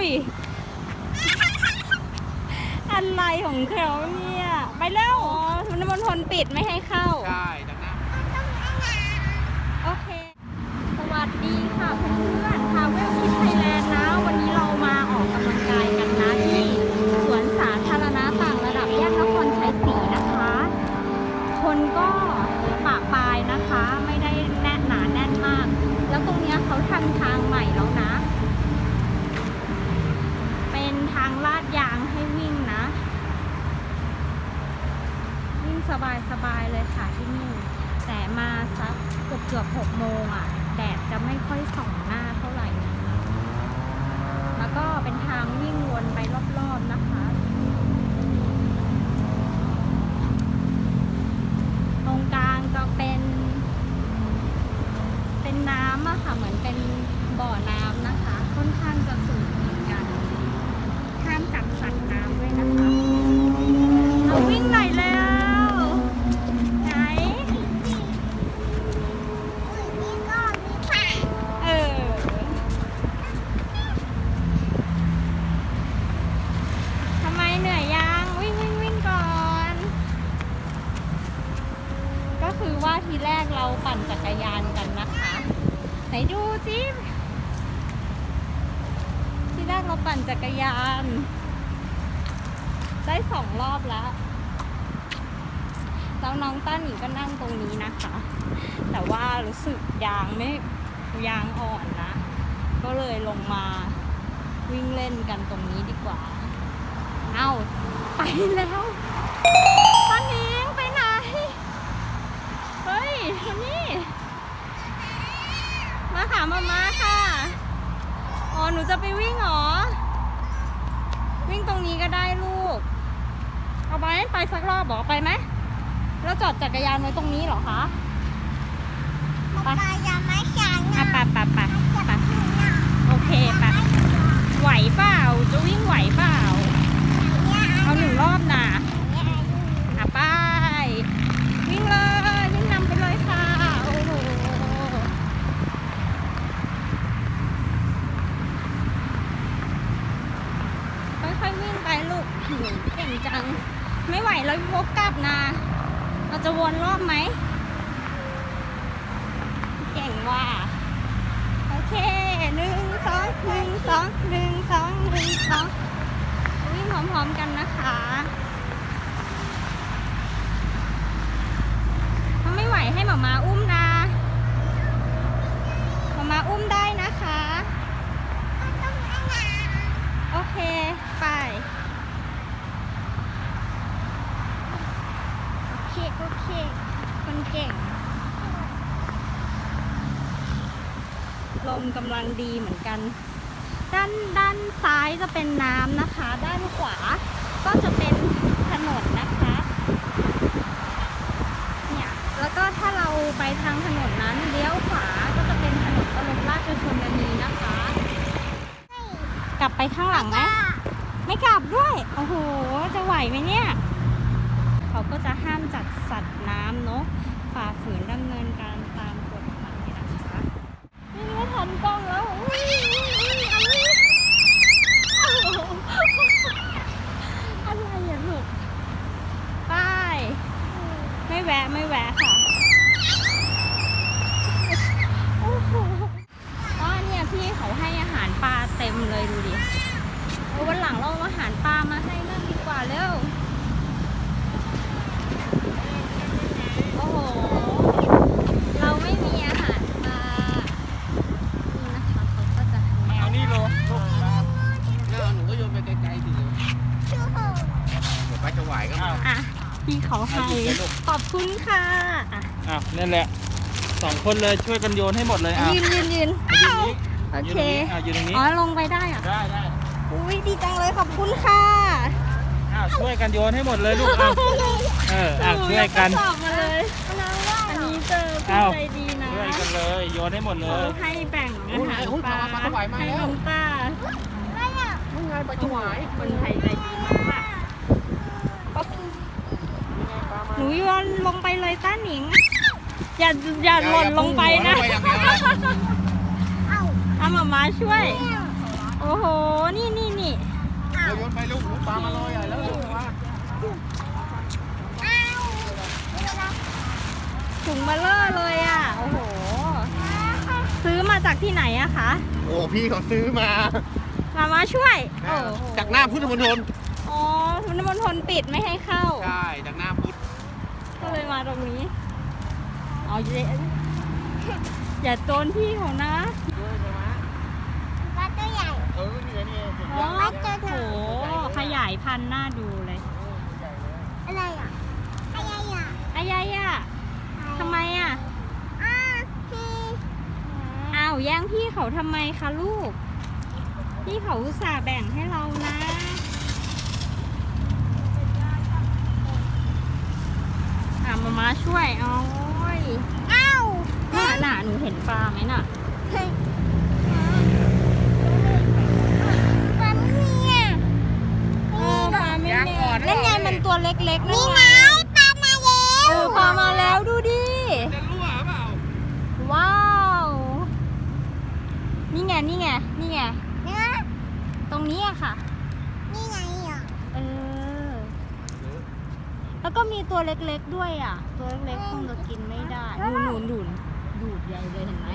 อุ้ยอะไรของเขาเนี่ย ไปแล้วอ๋อทุนมณฑลปิดไม่ให้เข้า ใช่ดังนั้นโอเค สวัสดีค่ะเพื่อนๆทาวเวลคิดไทย อบเกือบหกโมงอะ แดดจะไม่ค่อยส่องหน้าเท่าไหร่นะคะ แล้วก็เป็นทางวิ่งวนไปรอบๆนะคะ ตรงกลางจะเป็น เป็นน้ำอะค่ะ เหมือนเป็นบ่อน้ำนะคะ ค่อนข้างจะสูงเหมือนกัน ห้ามจับสัตว์น้ำด้วยนะคะเราวิ่งไหนอยแล้ว ไหน เออ ทำไมเหนื่อยยัง วิ่งวิ่งวิ่งก่อน ก็คือ ว่าทีแรกเราปั่นจักรยานกันนะคะ ไหนดูสิทีแรกเราปั่นจักรยาน ได้สองรอบแล้วแล้วน้องต้าหนีก็นั่งตรงนี้นะคะ แต่ว่ารู้สึกยางไม่ยางอ่อนนะ ก็เลยลงมาวิ่งเล่นกันตรงนี้ดีกว่า เอาไปแล้วต้าหนิง เฮ้ยมานี่มาหามามาค่ะ อ๋อ หนูจะไปวิ่งเหรอ วิ่งตรงนี้ก็ได้ลูก เอาไปไปสักรอบบอกไปไหม แล้วจอดจักรยานไว้ตรงนี้เหรอคะอะไปไปไปไปไปโอเคไปไหวเปล่า จะวิ่งไหวเปล่า เอาหนึ่งรอบนะอะไป วิ่งเลยวิ่งนำไปเลยค่ะ โอ้โห ค่อยๆวิ่งไปลูกหนูเก่งจัง ไม่ไหวแล้ววกกลับนะ เรา จะวนรอบไหม เก่งว่ะ โอเคหนึ่งสองหนึ่งสองหนึ่งสองหนึ่งสองวิ่งพร้อมๆกันนะคะถ้าไม่ไหวให้หมามาอุ้มนะหมามาอุ้มได้นะคะ โอเค ไป โอเค คนเก่ง ลมกำลังดีเหมือนกัน ด้านด้านซ้ายจะเป็นน้ำนะคะ ด้านขวาก็จะเป็นถนนนะคะ เนี่ย แล้วก็ถ้าเราไปทางถนนนั้นเลี้ยวขวาก็จะเป็นถนนบรมราชชนนีนะคะ กลับไปข้างหลังไหมไม่กลับด้วย โอ้โห จะไหวไหมเนี่ย เขาก็จะห้ามจัดสัตว์น้ำเนาะฝ่าฝืนดำเนินการตามกฎหมายนะคะนี่ไม่ทันกล้องแล้วอุ้ยอุ้ยอุ้ยอะไรอะไรอะลูกไป ไม่แวะ ไม่แวะค่ะ โอ้โหอ๋อเนี่ยพี่เขาให้อาหารปลาเต็มเลยดูดิ เออวันหลังเราเอาอาหารปลามาให้นั่งดีกว่าเร็ว โอ้โห เราไม่มีอาหารปลา นี่นะคะเขาก็จะให้ เอานี่ลงลงแล้วหนูก็โยนไปไกลๆสิเดี๋ยวไปจะไหวก็มา อะ พี่เขาให้ ขอบ คุณค่ะอะอ้าวนั่นแหละสองคนเลยช่วยกันโยนให้หมดเลยอ้าวยืนยืนยืนยืนนี้โอยืนเค ตรงนี้อ้าวยืนตรงนี้อ๋อลงไปได้เหรอะได้ได้อุ้ยดีจังเลยขอบคุณค่ะอ้าวช่วยกันโยนให้หมดเลยลูกอ้าวเอออ้าวช่วยกันสอบมาเลยอันนี้เจอผู้อ้าว ใจดีนะช่วยกันเลยโยนให้หมดเลเขายให้แบ่งอาหารปลาให้น้องต้ามึงไงไปจะไหวคนไทยใจดีมาก หนูโยนลงไปเลยต้าหนิง อย่าอย่าหล่นลงไปนะอย่าพุ่งหัวลงไปอย่างเดียวนะเอาหมามาช่วยเโอ้โห นี่นี่นี่เราโยนไปลูกปลามาลอยใหญ่แล้วลูกมาถุงเบลเลอร์เลยอะ โอ้โห ซื้อมาจากที่ไหนอะคะ โอ้พี่เขาซื้อมามามาช่วยโอ้โหจากหน้าพุทธมณฑลอ๋อพุทธมณฑลปิดไม่ให้เข้า ใช่ จากหน้าพุทธ ก็เลยมาตรงนี้ เอาเยอย่าโจนพี่เขานะด้วยใช่ไหมก็ตัวใหญ่เออนี่ไงนี่ไงสุดโอ้ยอดโหขยายพันธุ์น่าดูเลยอะไรอะอะไรอะอายายอะทำไมอะอ่าพี่อ้าวแย่งพี่เขาทำไมคะลูก พี่เขาอุตส่าห์แบ่งให้เรานะ อะ มามาช่วยเอาโอ้ยอ้าวน่ะน่ะหนูเห็นปลาไหมน่ะเฮ้ยปั๊มเนี่ยเออปลาไม่แน่นั่นไงมันตัวเล็กๆนั่นนี่ไงไงปลามาแล้วเออปลามาแล้วดูดิจะรั่วเปล่าว้าวนี่ไงนี่ไงนี่ไงเนี่ยตรงนี้อะค่ะ นี่ไงอะ เออ แล้วก็มีตัวเล็กๆด้วยอะ ตัวเล็กๆคงจะกินไม่ได้ดูหนูดูนดูดใหญ่เลยเห็นไหม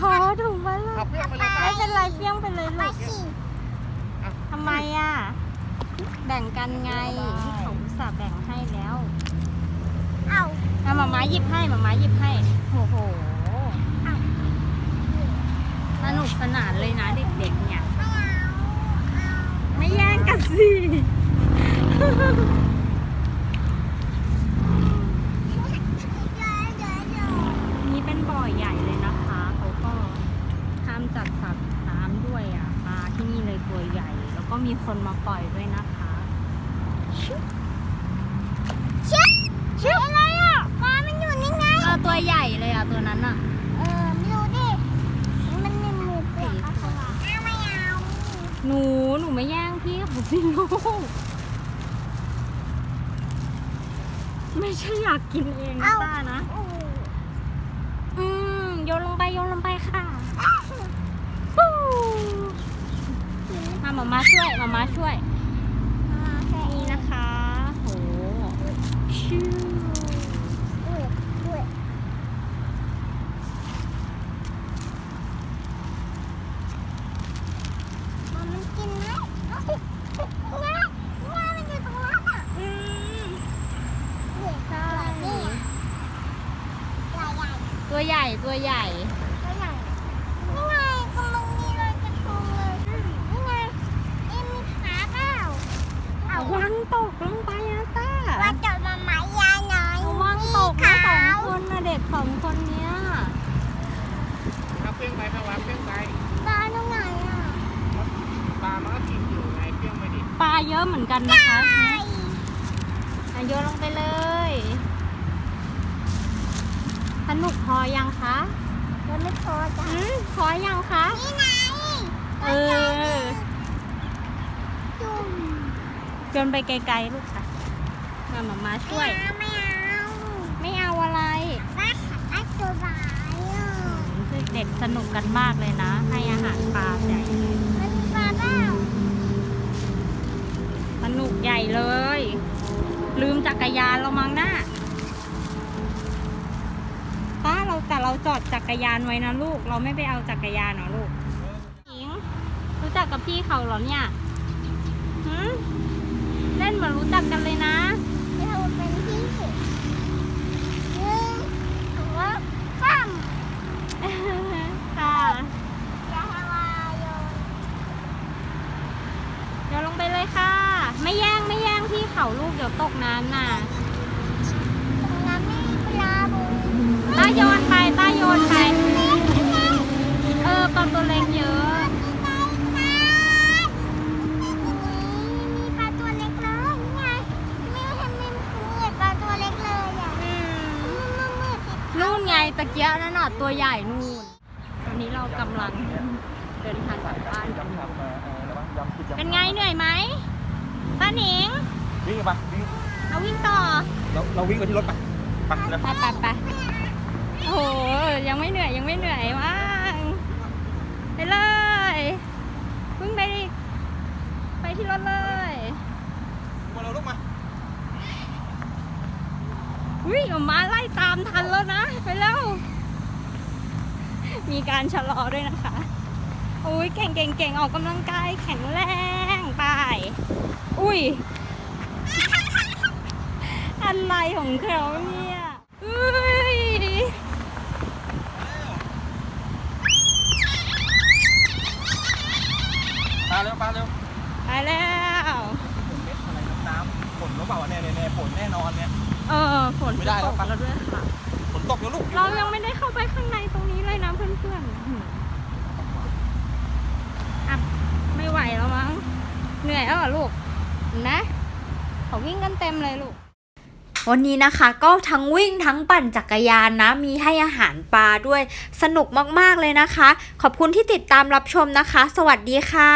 ขอถุงมาเลเอายเพื่อนไปเลยคไม่รับเป็นไรเฟี้ยงไปเลยไปลูกสิทำไมอะ แบ่งกันไงที่เขาอุตส่าห์แบ่งให้แล้ว เอาเอาหมาม้าหยิบให้หมาม้าหยิบให้โอ้โหสนุกสนานเลยนะเด็กๆเนี่ย ไม่เอาเอา ไม่แย่ง กันสิเดี๋ยวเดี๋ยวเดี๋ยวนี่เป็นบ่อใหญ่เลยนะคะ เขาก็ห้ามจัดสัตว์น้ำด้วยอะปลาที่นี่เลยตัวใหญ่ แล้วก็มีคนมาปล่อยด้วยนะคะชุบ ชิบชิบอะไรอะปลามันอยู่นี่ไง เออตัวใหญ่เลยอะตัวนั้นอะ เออไม่รู้ดิ มันมีหมูเปลือกอะค่ะเอาไม่เอา หนู หนูไม่แย่งพี่เขา สิลูก ไม่ใช่อยากกินเองนะป้านะอู้อืมโยนลงไปโยนลงไปค่ะปู้มาหมามาช่วยหมามาช่วย นี่นะคะโหชิว อุ้ยอุ้ยมันมันกินไหมเอาสิง่ายง่ายมันอยู่ตรงนั้นอะ อืม อุ้ย ใช่ นี่ใหญ่ใหญ่ ตัวใหญ่ตัวใหญ่ ตัวใหญ่นี่ไงกำลังมีเลยกระทงเลยนี่ไงเอ็มมีขาเปล่าเอาวางตกลงไปนะต้าว่าจะมาหมายยายหน่อยเอาวางตกนะสองคนนะเด็กสองคนเนี้ยเอาเพี้ยงไปแม่วางเพี้ยงไปปลาตรงไหนอะปลามันก็กินอยู่ไงเพี้ยงไปดิปลาเยอะเหมือนกันนะคะอะโยนลงไปเลย สนุกพอยังคะยังไม่พอจ้ะอืมพอยังคะ นี่ไงเออ จุ่มโยนไปไกลๆลูกค่ะมาหมามาช่วย ไม่เอาไม่เอาอะไรไม่เอาไม่สบายอะเด็กๆสนุกกันมากเลยนะ ให้อาหารปลาใหญ่เลยมันปลาเปล่าสนุกใหญ่เลย ลืมจักรยานเรามั้งหน้าป้าเรา แต่เราจอดจักรยานไว้นะลูก เราไม่ไปเอาจักรยานเหรอลูกหญิงรู้จักกับพี่เขาเหรอเนี่ยหืมเล่นเหมือนรู้จักกันเลยนะเราเป็นพี่หนึ่งสองสามค่ะอย่าให้วายโยนเดี๋ยวลงไปเลยค่ะ ไม่แย่งไม่แย่งพี่เขาลูกเดี๋ยวตกน้ำน่ะ ตะเกียบนั่นน่ะตัวใหญ่นู่น ตอนนี้เรากำลังเดินทางกลับบ้านกันเป็นไงเหนื่อยไหมป้าหนิง วิ่งไปวิ่งเอาวิ่งต่อ เราเราวิ่งไปที่รถไปไปไปไปโอ้โหยังไม่เหนื่อยยังไม่เหนื่อยมากไปเลย วิ่งไป ไปที่รถเลย กับมาไล่ตามทันแล้วนะ ไปแล้ว มีการชะลอด้วยนะคะโอ้ยเก่งเก่งเก่งออกกำลังกายแข็งแรงไปอุ้ย อะไรของเขาเนี่ยอุ้ยปาเร็วปาเร็วไปแล้วฝนเม็ดอะไรน้ำฝนหรือเปล่าเนี่ยเนี่ยฝนแน่นอนเนี่ย เออฝนไม่ได้จะแล้ตวกปะ แล้วด้วยค่ะ ฝนตกแล้วลูกเรายังไม่ได้เข้าไปข้างในตรงนี้เลยนะเพื่อนๆหืมอะไม่ไหวแล้วมั้ง เหนื่อยแล้วเหรอลูกเห็นะเขาวิ่งกันเต็มเลยลูก วันนี้นะคะก็ทั้งวิ่งทั้งปั่นจักรยานนะ มีให้อาหารปลาด้วยสนุกมากๆเลยนะคะ ขอบคุณที่ติดตามรับชมนะคะ สวัสดีค่ะ